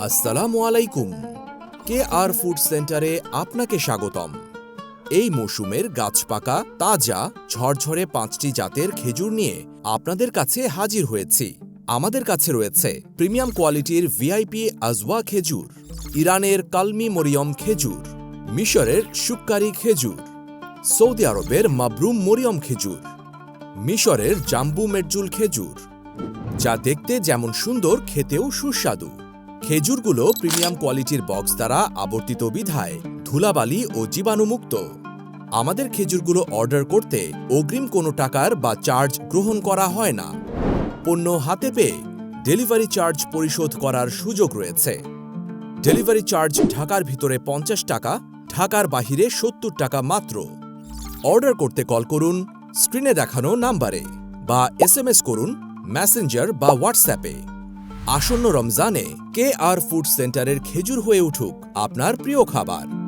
আসসালামু আলাইকুম। কে আর ফুড সেন্টারে আপনাকে স্বাগতম। এই মৌসুমের গাছপাকা তাজা, ঝরঝরে পাঁচটি জাতের খেজুর নিয়ে আপনাদের কাছে হাজির হয়েছি। আমাদের কাছে রয়েছে প্রিমিয়াম কোয়ালিটির ভিআইপি আজওয়া খেজুর, ইরানের কালমি মরিয়ম খেজুর, মিশরের সুক্কারি খেজুর, সৌদি আরবের মাবরুম মরিয়ম খেজুর, মিশরের জাম্বু মেটজুল খেজুর, যা দেখতে যেমন সুন্দর, খেতেও সুস্বাদু। খেজুরগুলো প্রিমিয়াম কোয়ালিটির বক্স দ্বারা আবর্তিত বিধায়, ধুলাবালি ও জীবাণুমুক্ত। আমাদের খেজুরগুলো অর্ডার করতে অগ্রিম কোনো টাকার বা চার্জ গ্রহণ করা হয় না। পণ্য হাতে পেয়ে ডেলিভারি চার্জ পরিশোধ করার সুযোগ রয়েছে। ডেলিভারি চার্জ ঢাকার ভিতরে পঞ্চাশ টাকা, ঢাকার বাহিরে সত্তর টাকা মাত্র। অর্ডার করতে কল করুন, স্ক্রিনে দেখানো নাম্বারে বা এস করুন, মেসেঞ্জার বা হোয়াটসঅ্যাপে। আসন্ন রমজানে কে আর ফুড সেন্টারের খেজুর হয়ে উঠুক আপনার প্রিয় খাবার।